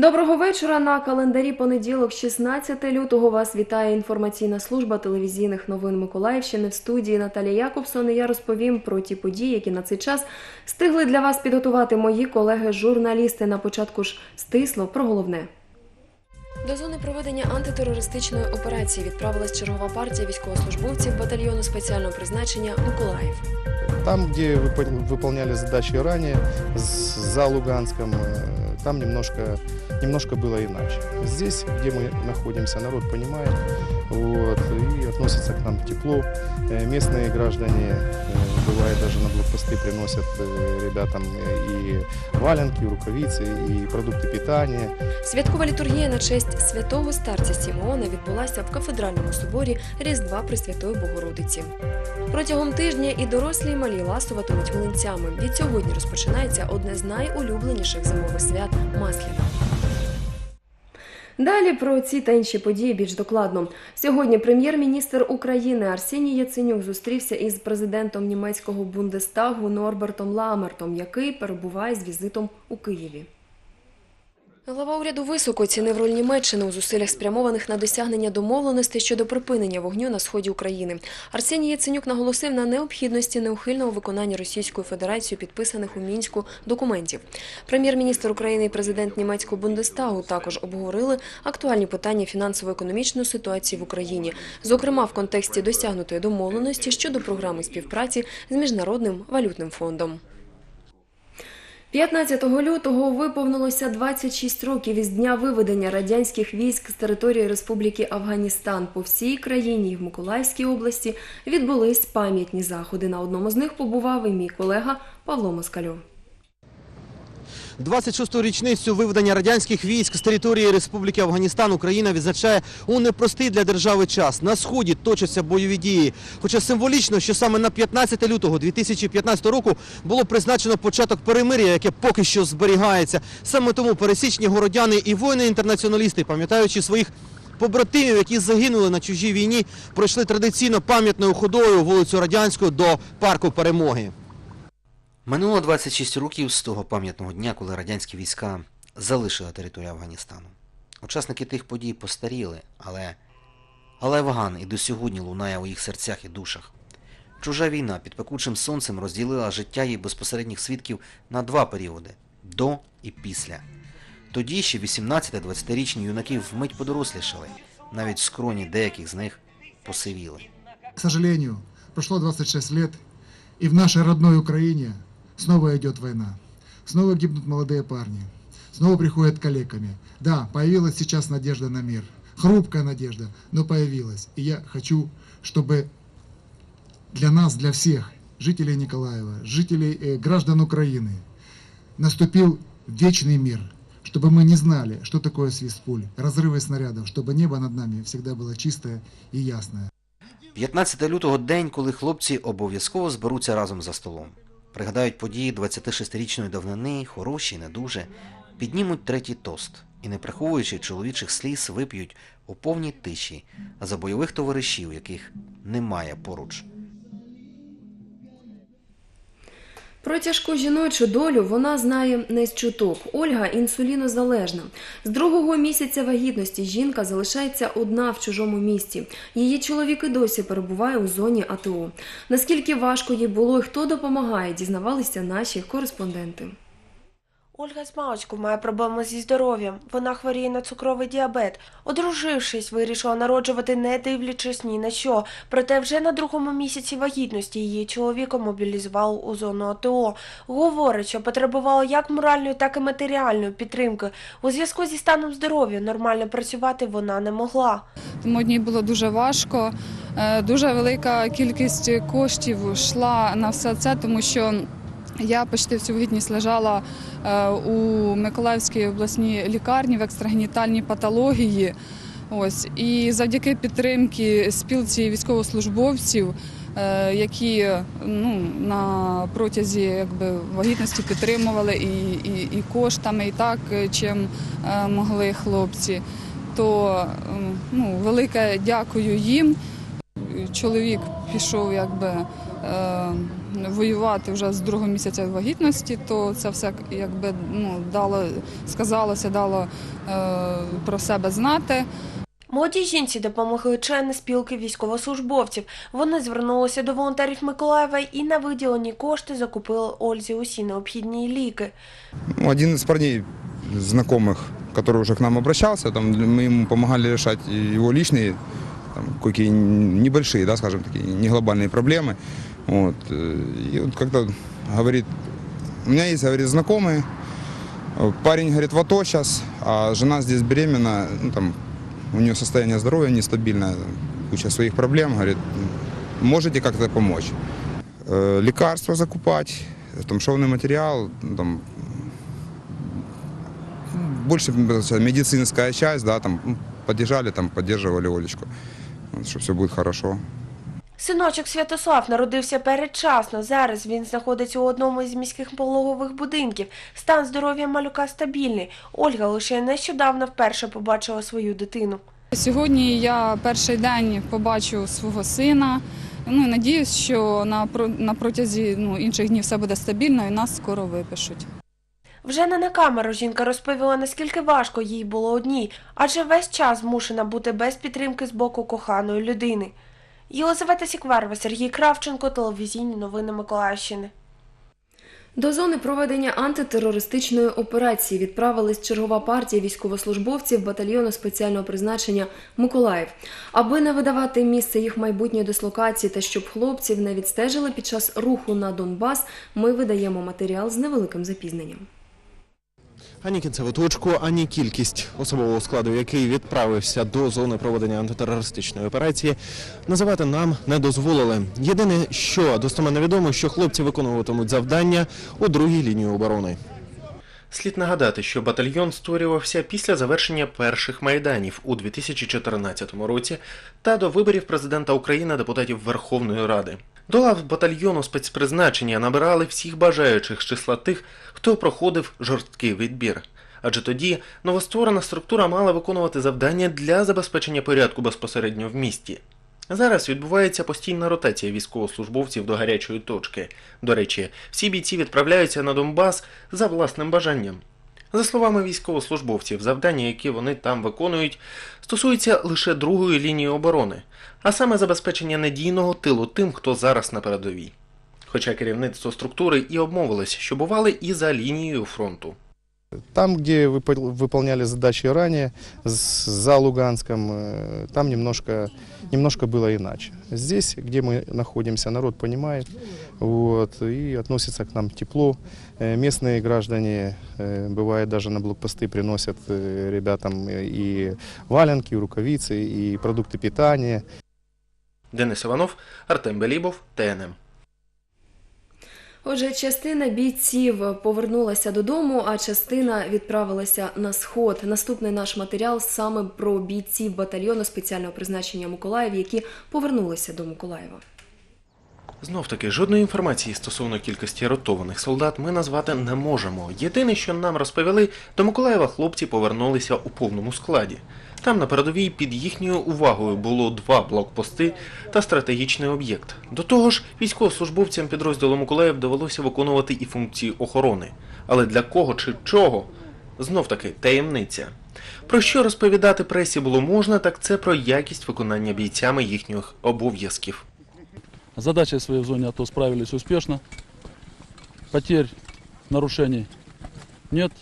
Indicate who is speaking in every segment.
Speaker 1: Доброго вечора. На календарі понеділок, 16 лютого. Вас вітає інформаційна служба телевізійних новин Миколаївщини в студії Наталія Якобсон. І я розповім про ті події, які на цей час встигли для вас підготувати мої колеги-журналісти. На початку ж стисло про головне. До зони проведення антитерористичної операції відправилась чергова партія військовослужбовців батальйону спеціального призначення Миколаїв.
Speaker 2: Там, где выпо- выполняли задачи ранее, с- за Луганском, э, там немножко, немножко было иначе. Здесь, где мы находимся, народ понимает вот, и относится к нам тепло. Э, Местные граждане, э, бывает, даже на блокпосты приносят э, ребятам э, и валенки, и рукавицы, и продукты питания.
Speaker 1: Святкова літургія на честь святого старця Сімеона відбулася в кафедральному соборі Різдва Пресвятої Богородиці. Протягом тижня і дорослі, і малі ласуватимуть млинцями. Від сьогодні розпочинається одне з найулюбленіших зимових свят Масляна. Далі про ці та інші події більш докладно. Сьогодні прем'єр-міністр України Арсеній Яценюк зустрівся із президентом німецького Бундестагу Норбертом Ламертом, який перебуває з візитом у Києві. Глава уряду високо оцінив роль Німеччини у зусиллях спрямованих на досягнення домовленостей щодо припинення вогню на сході України. Арсеній Яценюк наголосив на необхідності неухильного виконання Російською Федерацією підписаних у мінську документів. Прем'єр-міністр України і президент німецького Бундестагу також обговорили актуальні питання фінансово-економічної ситуації в Україні, зокрема в контексті досягнутої домовленості щодо програми співпраці з міжнародним валютним фондом. 15 лютого виповнилося 26 років із дня виведення радянських військ з території Республіки Афганістан. По всій країні і в Миколаївській області відбулись пам'ятні заходи. На одному з них побував і мій колега Павло Москальов.
Speaker 3: 26-ту річницю виведення радянських військ з території Республіки Афганістан Україна відзначає у непростий для держави час. На сході точаться бойові дії. Хоча символічно, що саме на 15 лютого 2015 року було призначено початок перемир'я, яке поки що зберігається. Саме тому пересічні городяни і воїни-інтернаціоналісти, пам'ятаючи своїх побратимів, які загинули на чужій війні, пройшли традиційно пам'ятною ходою вулицю Радянську до парку Перемоги.
Speaker 4: Минуло 26 років з того пам'ятного дня, коли радянські війська залишили територію Афганістану. Учасники тих подій постаріли, але, але Афган і до сьогодні лунає у їх серцях і душах. Чужа війна під пекучим сонцем розділила життя її безпосередніх свідків на два періоди до і після. Тоді ще 18-20-річні юнаки вмить подорослішали, навіть скроні деяких з них посивіли.
Speaker 5: К сожалению, прошло 26 лет, и в нашей родной Украине снова идет война. Снова гибнут молодые парни. Снова приходят калеками. Да, появилась сейчас надежда на мир. Хрупкая надежда, но появилась. И я хочу, чтобы для нас, для всех, жителей Николаева, жителей, э, граждан Украины, наступил вечный мир. Чтобы мы не знали, что такое свист пуль, разрывы снарядов, чтобы небо над нами всегда было чистое и ясное.
Speaker 4: 15 лютого день, коли хлопці обов'язково зберуться разом за столом. Пригадають події 26-річної давнини, хороші, не дуже, піднімуть третій тост і, не приховуючи чоловічих сліз, вип'ють у повній тиші за бойових товаришів, яких немає поруч.
Speaker 1: Про тяжку жіночу долю вона знає не з чуток. Ольга інсулінозалежна. З другого місяця вагітності жінка залишається одна в чужому місті. Її чоловік і досі перебуває у зоні АТО. Наскільки важко їй було і хто допомагає, дізнавалися наші кореспонденти.
Speaker 6: Ольга з маличку має проблеми зі здоров'ям. Вона хворіє на цукровий діабет. Одружившись, вирішила народжувати, не дивлячись ні на що. Проте вже на другому місяці вагітності її чоловіка мобілізували у зону АТО. Говорить, що потребувала як моральної, так і матеріальної підтримки. У зв'язку зі станом здоров'я нормально працювати вона не могла.
Speaker 7: Тому одній було дуже важко. Е, Дуже велика кількість коштів йшла на все це, тому що я почти всю вагітність лежала е, у Миколаївській обласній лікарні в екстрагенітальній патології. Ось і завдяки підтримки спілці військовослужбовців, е, які ну, на протязі якби, вагітності підтримували і, і, і коштами, і так, е, чим могли хлопці то ну, велике дякую їм. чоловік пішов якби воювати вже з другого місяця вагітності, то це все якби ну дало сказалося, дало е, про себе знати.
Speaker 6: Молодій жінці допомогли члени спілки військовослужбовців. Вони звернулися до волонтерів Миколаєва і на виділені кошти закупили Ользі усі необхідні ліки.
Speaker 8: Ну, Один из парней, знакомых, который уже к нам обращался, там, мы ему помогали решать его личные, там, какие небольшие, да, скажем, такие не глобальные проблемы. Вот. э, И вот как-то говорит, у меня есть, говорит, знакомый, э, парень, говорит, в АТО сейчас, а жена здесь беременна, ну, там, у нее состояние здоровья нестабильное, куча своих проблем, говорит, можете как-то помочь? Э, Лекарства закупать, там, шовный материал, ну, там, больше медицинская часть, да, там ну, поддержали, там поддерживали Олечку, что все будет хорошо.
Speaker 6: Синочок Святослав народився передчасно. Зараз він знаходиться у одному із міських пологових будинків. Стан здоров'я малюка стабільний. Ольга лише нещодавно вперше побачила свою дитину.
Speaker 7: Сьогодні я перший день побачу свого сина. Ну і надіюсь, що на про- на протязі ну, інших днів все буде стабільно і нас скоро випишуть.
Speaker 6: Вже не на камеру жінка розповіла, наскільки важко їй було одній, адже весь час змушена бути без підтримки з боку коханої людини. Єлизавета Сікварова, Сергій Кравченко, телевізійні новини Миколаївщини.
Speaker 1: До зони проведення антитерористичної операції відправилась чергова партія військовослужбовців батальйону спеціального призначення Миколаїв. Аби не видавати місце їх майбутньої дислокації та щоб хлопців не відстежили під час руху на Донбас, ми видаємо матеріал з невеликим запізненням.
Speaker 3: Ані кінцеву точку, ані кількість особового складу, який відправився до зони проведення антитерористичної операції, називати нам не дозволили. Єдине, що достеменно відомо, що хлопці виконуватимуть завдання у другій лінії оборони.
Speaker 9: Слід нагадати, що батальйон створювався після завершення перших майданів у 2014 році та до виборів президента України депутатів Верховної Ради. До лав батальйону спецпризначення набирали всіх бажаючих з числа тих, хто проходив жорсткий відбір. Адже тоді новостворена структура мала виконувати завдання для забезпечення порядку безпосередньо в місті. Зараз відбувається постійна ротація військовослужбовців до гарячої точки. До речі, всі бійці відправляються на Донбас за власним бажанням. За словами військовослужбовців, завдання, які вони там виконують, стосуються лише другої лінії оборони, а саме забезпечення надійного тилу тим, хто зараз на передовій. Хоча керівництво структури і обмовилось, що бували і за лінією фронту.
Speaker 2: Там, где выпол- выполняли задачи ранее, с- за Луганском, э, там немножко, немножко было иначе. Здесь, где мы находимся, народ понимает вот, и относится к нам тепло. Э, Местные граждане, э, бывает, даже на блокпосты приносят э, ребятам э, и валенки, и рукавицы, и продукты питания.
Speaker 9: Денис Іванов, Артем Белібов, ТНМ.
Speaker 1: Отже, частина бійців повернулася додому, а частина відправилася на сход. Наступний наш матеріал саме про бійців батальйону спеціального призначення Миколаїв, які повернулися до Миколаєва.
Speaker 9: Знов таки, жодної інформації стосовно кількості ротованих солдат ми назвати не можемо. Єдине, що нам розповіли, до Миколаєва хлопці повернулися у повному складі. Там на передовій під їхньою увагою було два блокпости та стратегічний об'єкт. До того ж, військовослужбовцям підрозділу Миколаїв довелося виконувати і функції охорони. Але для кого чи чого? Знов таки таємниця. Про що розповідати пресі було можна, так це про якість виконання бійцями їхніх обов'язків.
Speaker 10: С задачей своей в зоне АТО справились успешно. Потерь, нарушений нет.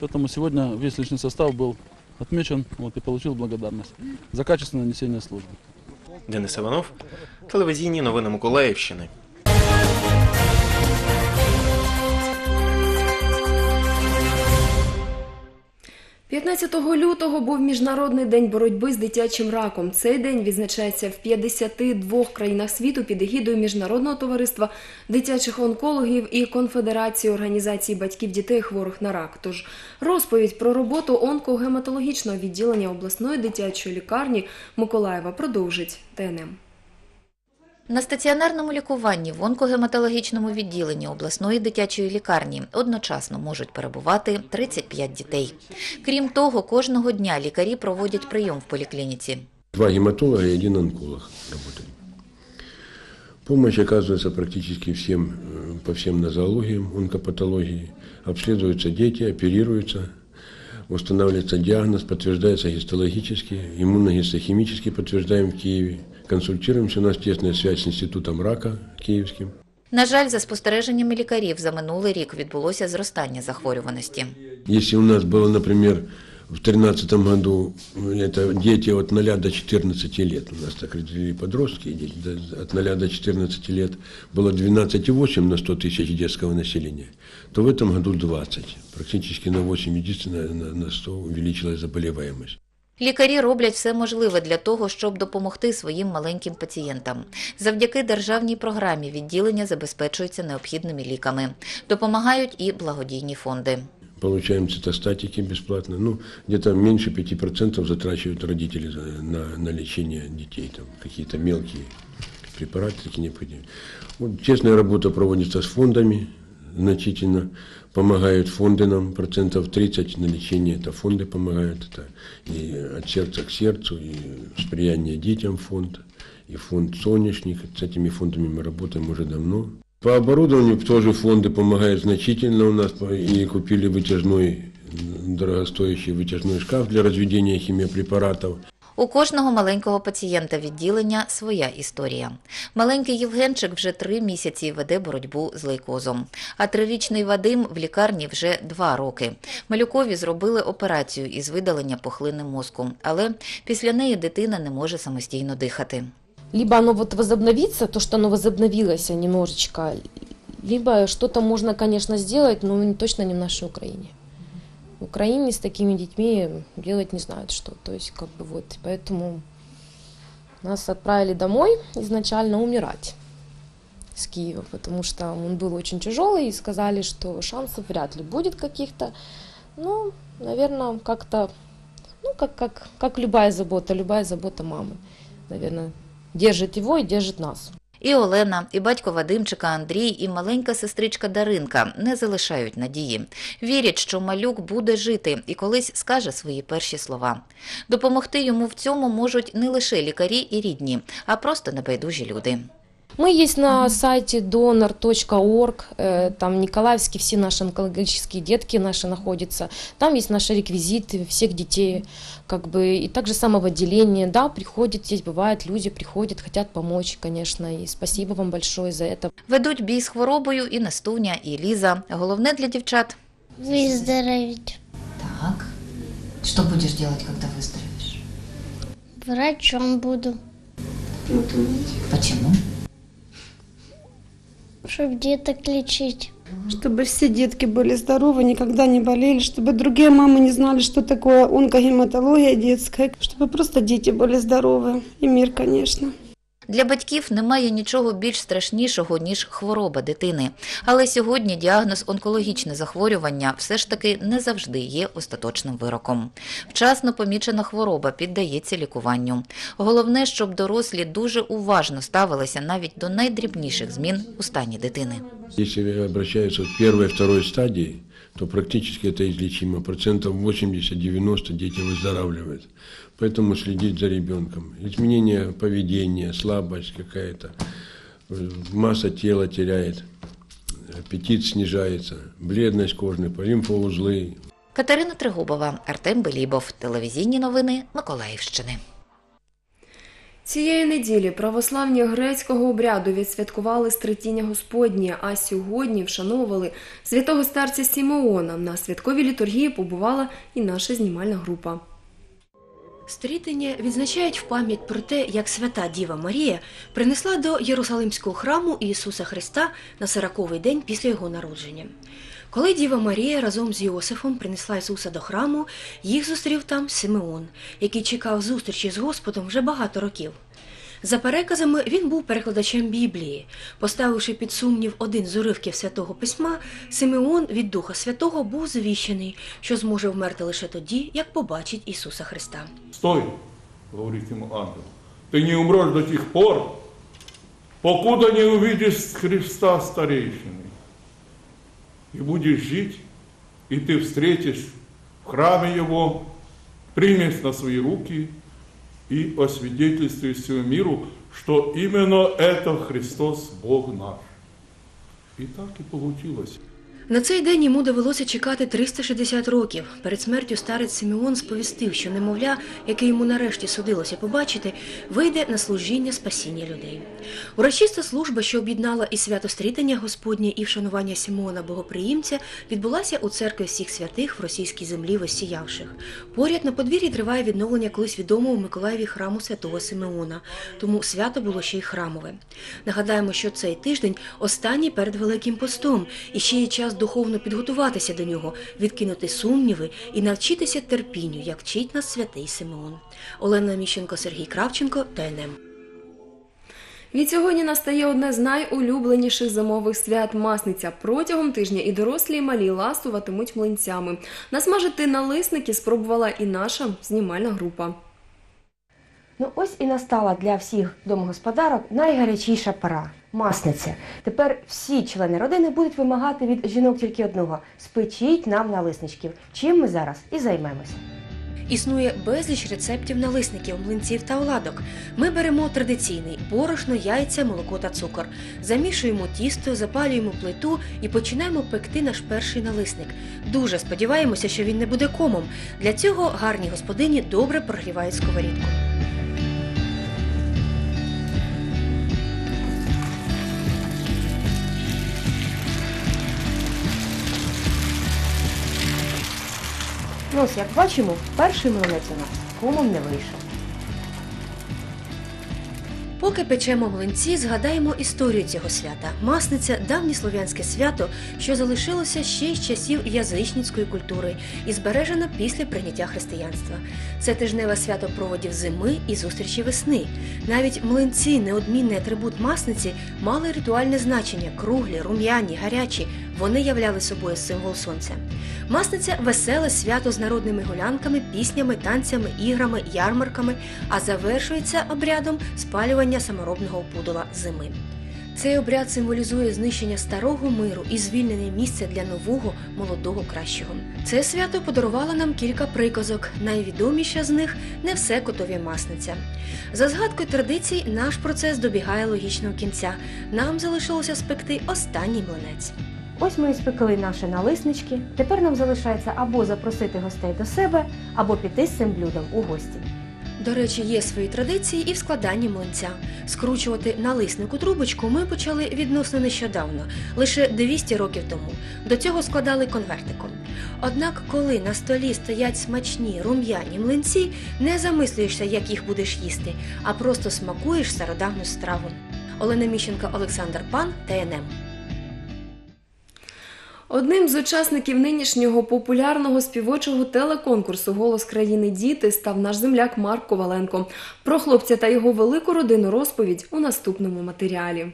Speaker 10: Поэтому сегодня весь личный состав был отмечен вот, и получил благодарность за качественное несение службы.
Speaker 9: Денис Іванов, телевізійні новини Миколаївщини.
Speaker 1: 15 лютого був міжнародний день боротьби з дитячим раком. Цей день відзначається в 52 країнах світу під егідою міжнародного товариства дитячих онкологів і конфедерації організацій батьків дітей хворих на рак. Тож розповідь про роботу онкогематологічного відділення обласної дитячої лікарні Миколаєва продовжить ТНМ.
Speaker 11: На стаціонарному лікуванні в онкогематологічному відділенні обласної дитячої лікарні одночасно можуть перебувати 35 дітей. Крім того, кожного дня лікарі проводять прийом в поліклініці.
Speaker 12: Два гематолога и один онколог работали. Помощь оказывается практически всем, э, по всем нозологиям, онкопатологии. Обследуются дети, оперируются, устанавливается диагноз, подтверждается гистологически, иммуногистохимически подтверждаем в Киеве Консультируемся, у нас тесная связь с Институтом рака киевским.
Speaker 11: На жаль, за спостереженнями лікарів, за минулий рік відбулося зростання захворюваності.
Speaker 12: Если у нас было, например, в 2013 году это дети от 0 до 14 лет, у нас так разделили подростки, и дети до- от 0 до 14 лет было 12,8 на 100 тысяч детского населения, то в этом году 20. Практически на 8 единиц на, на 100 увеличилась заболеваемость.
Speaker 11: Лікарі роблять все можливе для того, щоб допомогти своїм маленьким пацієнтам. Завдяки державній програмі відділення забезпечуються необхідними ліками. Допомагають і благодійні фонди.
Speaker 12: Получаем цитостатики бесплатно. Ну, где-то меньше 5% затрачивают родители за- на, на лечение детей. Там какие-то мелкие препараты такие необходимые. Вот честная работа проводится фондами значительно. Помогают фонды нам, процентов 30 на лечение. Это фонды помогают. Это и от сердца к сердцу, и сприяние детям фонд, и фонд «Соняшник». С этими фондами мы работаем уже давно. По оборудованию тоже фонды помогают значительно у нас. И купили вытяжной, м, дорогостоящий вытяжной шкаф для разведения химиопрепаратов.
Speaker 11: У кожного маленького пацієнта відділення своя історія. Маленький Євгенчик вже три місяці веде боротьбу з лейкозом. А трирічний Вадим в лікарні вже два роки. Малюкові зробили операцію із видалення пухлини мозку, але після неї дитина не може самостійно дихати.
Speaker 13: либо оно вот возобновится, то, что оно возобновилось немножечко, либо что-то можно, конечно, сделать, но точно не в нашей Украине. В Украине с такими детьми делать не знают что. То есть, как бы вот, поэтому нас отправили домой изначально умирать с Киева, потому что он был очень тяжелый, и сказали, что шансов вряд ли будет каких-то. Ну, наверное, как-то, ну, как, как, как любая забота, любая забота мамы, наверное, держит его и держит нас.
Speaker 11: І Олена, і батько Вадимчика Андрій, і маленька сестричка Даринка не залишають надії. Вірять, що малюк буде жити і колись скаже свої перші слова. Допомогти йому в цьому можуть не лише лікарі і рідні, а просто небайдужі люди.
Speaker 13: Мы есть на сайте donor.org, э, там Николаевские все наши онкологические детки наши находятся, там есть наши реквизиты всех детей, как бы, и также самого отделения, да, приходят, здесь бывают люди, приходят, хотят помочь, конечно, и спасибо вам большое за это.
Speaker 11: Ведуть бій з хворобою і Настуня, і Ліза. Головне для дівчат
Speaker 14: Выздороветь.
Speaker 11: Так. Що будеш робити, коли виздоровіш?
Speaker 14: Врачом буду,
Speaker 11: Чому?
Speaker 14: чтобы деток лечить.
Speaker 15: чтобы все детки были здоровы, никогда не болели, чтобы другие мамы не знали, что такое онкогематология детская, чтобы просто дети были здоровы. И мир, конечно.
Speaker 11: Для батьків немає нічого більш страшнішого, ніж хвороба дитини. Але сьогодні діагноз онкологічне захворювання все ж таки не завжди є остаточним вироком. Вчасно помічена хвороба піддається лікуванню. Головне, щоб дорослі дуже уважно ставилися навіть до найдрібніших змін у стані дитини.
Speaker 12: Если обращаются в первой, второй стадии, то практически это излечимо. Процентов 80-90 дети выздоравливают. Поэтому следить за ребенком. Изменение поведения, слабость какая-то, э, масса тела теряет, аппетит снижается, бледность кожная, лимфоузлы,
Speaker 11: Катерина Тригубова, Артем Белібов. Телевізійні новини Миколаївщини.
Speaker 1: Цієї неділі православні грецького обряду відсвяткували Стретіння Господнє, а сьогодні вшановували святого старця Сімеона. На святковій літургії побувала і наша знімальна група.
Speaker 16: Стрітення відзначають в пам'ять про те, як свята Діва Марія принесла до Єрусалимського храму Ісуса Христа на сороковий день після його народження. Коли Діва Марія разом з Йосифом принесла Ісуса до храму, їх зустрів там Симеон, який чекав зустрічі з Господом вже багато років. За переказами, він був перекладачем Біблії. Поставивши під сумнів один з уривків святого письма, Симеон від Духа Святого був звіщений, що зможе вмерти лише тоді, як побачить Ісуса Христа.
Speaker 17: Стой, говорит ему ангел, ты не умрешь до тех пор, покуда не увидишь Христа старейшины. И будешь жить, и ты встретишь в храме Его, примешь на свои руки и освидетельствуешь всему миру, что именно это Христос Бог наш. И так и получилось.
Speaker 16: На цей день йому довелося чекати 360 років. Перед смертю старець Симеон сповістив, що немовля, яке йому нарешті судилося побачити, вийде на служіння спасіння людей. Урочиста служба, що об'єднала і свято стрітання Господнє, і вшанування Симеона Богоприємця, відбулася у церкві всіх святих в російській землі воссіявших. Поряд на подвір'ї триває відновлення колись відомого в Миколаєві храму святого Симеона, тому свято було ще й храмове. Нагадаємо, що цей тиждень останній перед Великим постом, і ще є час духовно підготуватися до нього, відкинути сумніви і навчитися терпінню, як вчить нас святий Симеон. Олена Міщенко, Сергій Кравченко, ТНМ.
Speaker 1: Відсьогодні настає одне з найулюбленіших зимових свят Масниця. Протягом тижня і дорослі, і малі ласуватимуть млинцями. Насмажити налисники спробувала і наша знімальна група.
Speaker 18: Ну ось і настала для всіх домогосподарок найгарячіша пора масниця. Тепер всі члени родини будуть вимагати від жінок тільки одного: спечіть нам налисничків. Чим ми зараз і займемося.
Speaker 16: Існує безліч рецептів налисників, млинців та оладок. Ми беремо традиційний борошно, яйця, молоко та цукор. Замішуємо тісто, запалюємо плиту і починаємо пекти наш перший налисник. Дуже сподіваємося, що він не буде комом. Для цього гарні господині добре прогрівають сковорідку.
Speaker 18: Ось як бачимо, перший млинець у нас комом не вийшов.
Speaker 16: Поки печемо млинці, згадаємо історію цього свята. Масниця давнє слов'янське свято, що залишилося ще з часів язичницької культури і збережено після прийняття християнства. Це тижневе свято проводів зими і зустрічі весни. Навіть млинці, неодмінний атрибут масниці, мали ритуальне значення круглі, рум'яні, гарячі. Вони являли собою символ сонця. Масниця веселе свято з народними гулянками, піснями, танцями, іграми, ярмарками, а завершується обрядом спалювання саморобного пудола зими. Цей обряд символізує знищення старого миру і звільнене місце для нового, молодого, кращого. Це свято подарувало нам кілька приказок. Найвідоміша з них не все котові масниця. За згадкою традицій, наш процес добігає логічного кінця. Нам залишилося спекти останній млинець.
Speaker 18: Ось ми і спекли наші налиснички. Тепер нам залишається або запросити гостей до себе, або піти з цим блюдом у гості.
Speaker 16: До речі, є свої традиції і в складанні млинця. Скручувати налиснику трубочку ми почали відносно нещодавно, лише 200 років тому. До цього складали конвертиком. Однак, коли на столі стоять смачні рум'яні млинці, не замислюєшся, як їх будеш їсти, а просто смакуєш стародавню страву. Олена Міщенко, Олександр Пан, ТНМ.
Speaker 1: Одним з учасників нинішнього популярного співочого телеконкурсу Голос країни діти став наш земляк Марк Коваленко. Про хлопця та його велику родину розповідь у наступному матеріалі.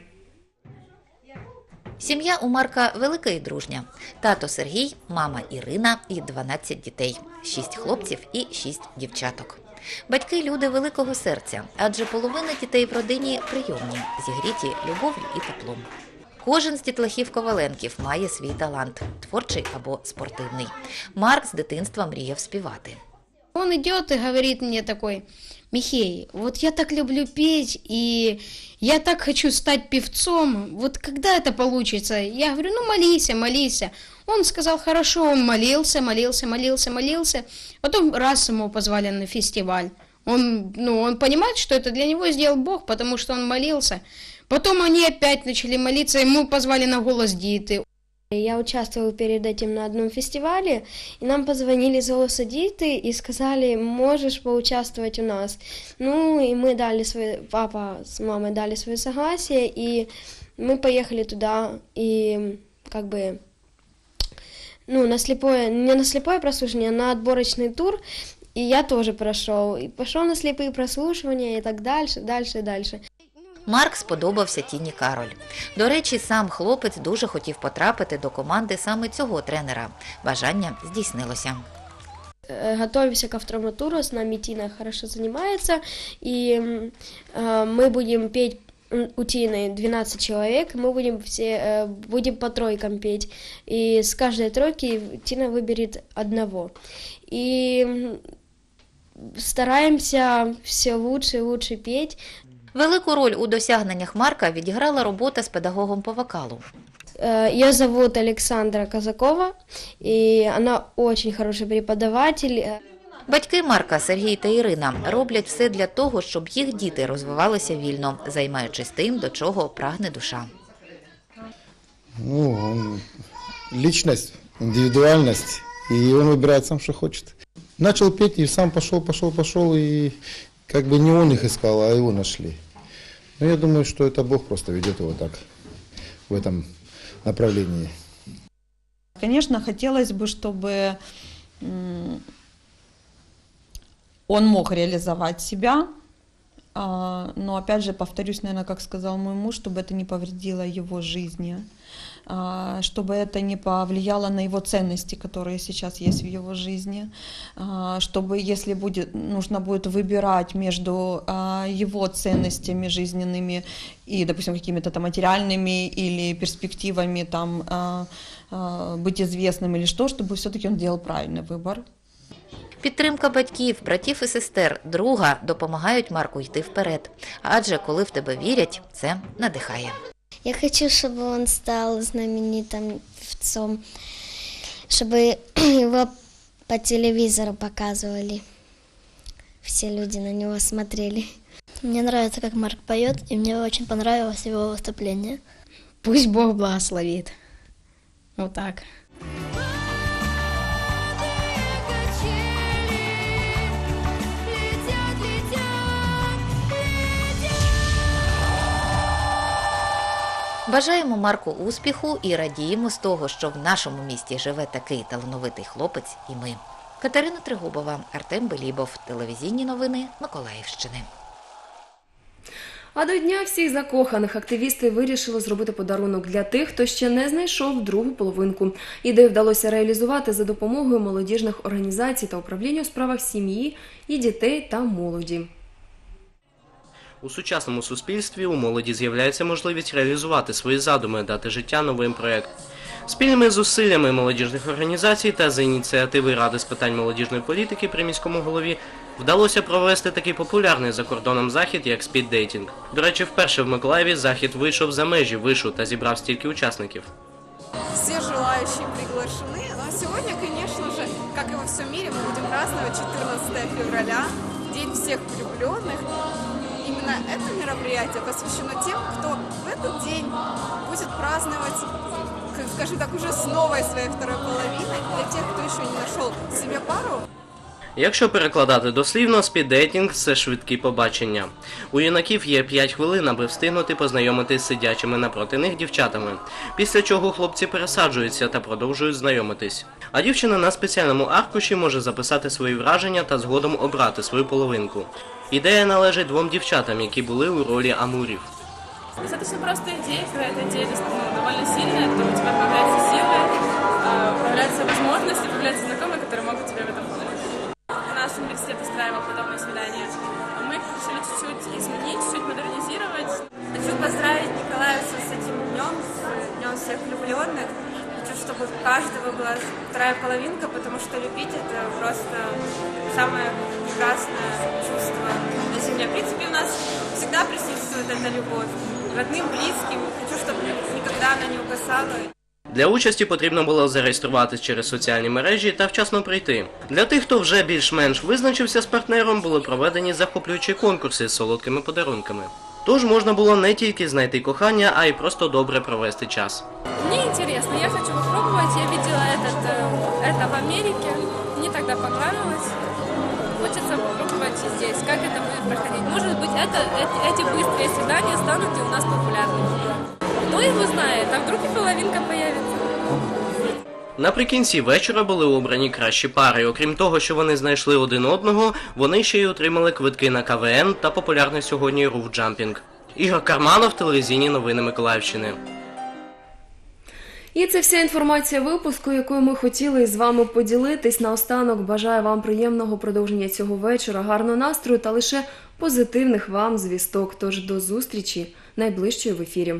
Speaker 11: Сім'я у Марка велика і дружня. Тато Сергій, мама Ірина і 12 дітей, 6 хлопців і 6 дівчаток. Батьки люди великого серця, адже половина дітей в родині прийомні, зігріті любов'ю і теплом. Кожен з дітлахів Коваленків має свій талант творчий або спортивний. Марк з дитинства мріяв співати.
Speaker 19: Он идет и говорит мне такой, Михей, вот я так люблю петь, и я так хочу стать певцом, вот когда это получится? Я говорю, ну молись, молись. Он сказал, хорошо, он молился, молился, молился, молился. Потом раз ему позвали на фестиваль. Он, ну, он понимает, что это для него сделал Бог, потому что он молился. Потом они опять начали молиться, ему позвали на голос Диты.
Speaker 20: Я участвовала перед этим на одном фестивале, и нам позвонили из «Голоса Диты» и сказали, можешь поучаствовать у нас. Ну, и мы дали свое, папа с мамой дали свое согласие, и мы поехали туда, и как бы, ну, на слепое, не на слепое прослушивание, а на отборочный тур, и я тоже прошел, и пошел на слепые прослушивания, и так дальше, дальше, дальше.
Speaker 11: Марк сподобався Тіні Кароль. До речі, сам хлопець дуже хотів потрапити до команди саме цього тренера. Бажання здійснилося.
Speaker 20: Э, Готовимся ко второму туру, с нами Тина хорошо занимается, и м, э, мы будем петь м, у Тины 12 человек, мы будем все э, будем по тройкам петь, и с каждой тройки Тина выберет одного. И м, стараемся все лучше и лучше петь.
Speaker 11: Велику роль у досягненнях Марка відіграла робота з педагогом по вокалу.
Speaker 20: Э, Ее зовут Александра Казакова, и она очень хороший преподаватель.
Speaker 11: Батьки Марка Сергій та Ірина роблять все для того, щоб їх діти розвивалися вільно, займаючись тим, до чого прагне душа.
Speaker 21: Ну, он личность, индивидуальность, и он выбирает сам, что хочет. Начал петь и сам пошел, пошел, пошел, и как бы не он их искал, а его нашли. Но я думаю, что это Бог просто ведет его так, в этом направлении.
Speaker 22: Конечно, хотелось бы, чтобы м, он мог реализовать себя, а, но опять же, повторюсь, наверное, как сказал мой муж, чтобы это не повредило его жизни, а, чтобы это не повлияло на его ценности, которые сейчас есть в его жизни, а, чтобы если будет, нужно будет выбирать между а, его ценностями жизненными и, допустим, какими-то там материальными или перспективами там а, а, быть известным или что, чтобы все-таки он делал правильный выбор.
Speaker 11: Підтримка батьків, братів і сестер, друга допомагають Марку йти вперед. Адже коли в тебе вірять, це надихає.
Speaker 14: Я хочу, чтобы он стал знаменитым певцом, чтобы его по телевизору показывали. Все люди на него смотрели.
Speaker 20: Мне нравится, как Марк поет, и мне очень понравилось его выступление.
Speaker 19: Пусть Бог благословит. Вот так.
Speaker 11: Бажаємо Марку успіху і радіємо з того, що в нашому місті живе такий талановитий хлопець і ми. Катерина Тригубова, Артем Белібов, телевізійні новини Миколаївщини.
Speaker 1: А до дня всіх закоханих активісти вирішили зробити подарунок для тих, хто ще не знайшов другу половинку. Ідею вдалося реалізувати за допомогою молодіжних організацій та управління у справах сім'ї і дітей та молоді.
Speaker 23: У сучасному суспільстві у молоді з'являється можливість реалізувати свої задуми, дати життя новим проєктам. Спільними зусиллями молодіжних організацій та за ініціативи Ради з питань молодіжної політики при міському голові вдалося провести такий популярний за кордоном захід, як спіддейтінг. До речі, вперше в Миколаєві захід вийшов за межі вишу та зібрав стільки учасників.
Speaker 24: все желающие приглашены. Но сегодня, конечно же, как и во всем мире, мы будем праздновать 14 февраля, День всех влюбленных. Именно это мероприятие посвящено тем, кто в этот день будет праздновать, скажем так, уже с новой своей второй половиной. Для тех, кто еще не нашел себе пару,
Speaker 23: Якщо перекладати дослівно, спіддейтінг – це швидкі побачення. У юнаків є 5 хвилин, аби встигнути познайомитись з сидячими напроти них дівчатами, після чого хлопці пересаджуються та продовжують знайомитись. А дівчина на спеціальному аркуші може записати свої враження та згодом обрати свою половинку. Ідея належить двом дівчатам, які були у ролі амурів.
Speaker 25: Достаточно простая идея, когда эта идея ну, довольно сильная, то у тебя появляются силы, э, появляются возможности, появляются знакомые,
Speaker 24: всех влюбленных. Хочу, чтобы у каждого была вторая половинка, потому что любить это просто самое прекрасное чувство на земле. В принципе, у нас всегда присутствует эта любовь. Родным, близким. Хочу, чтобы никогда она не угасала.
Speaker 23: Для участі потрібно було зареєструватись через соціальні мережі та вчасно прийти. Для тих, хто вже більш-менш визначився з партнером, були проведені захоплюючі конкурси з солодкими подарунками. Тож можна було не тільки знайти кохання, а й просто добре провести час.
Speaker 25: Мені цікаво, я хочу спробувати. Я бачила це э, в Америці. Мені тоді понравилось. Хочеться спробувати здесь. Як це буде проходити? Може бути, э, ці швидкі свидання стануть і у нас популярними. Хто його знає, а вдруг і половинка появиться.
Speaker 23: Наприкінці вечора були обрані кращі пари. Окрім того, що вони знайшли один одного, вони ще й отримали квитки на КВН та популярний сьогодні руфджампінг. Ігор Карманов, телевізійні новини Миколаївщини.
Speaker 1: І це вся інформація випуску, якою ми хотіли з вами поділитись. Наостанок бажаю вам приємного продовження цього вечора, гарного настрою та лише позитивних вам звісток. Тож до зустрічі найближчої в ефірі.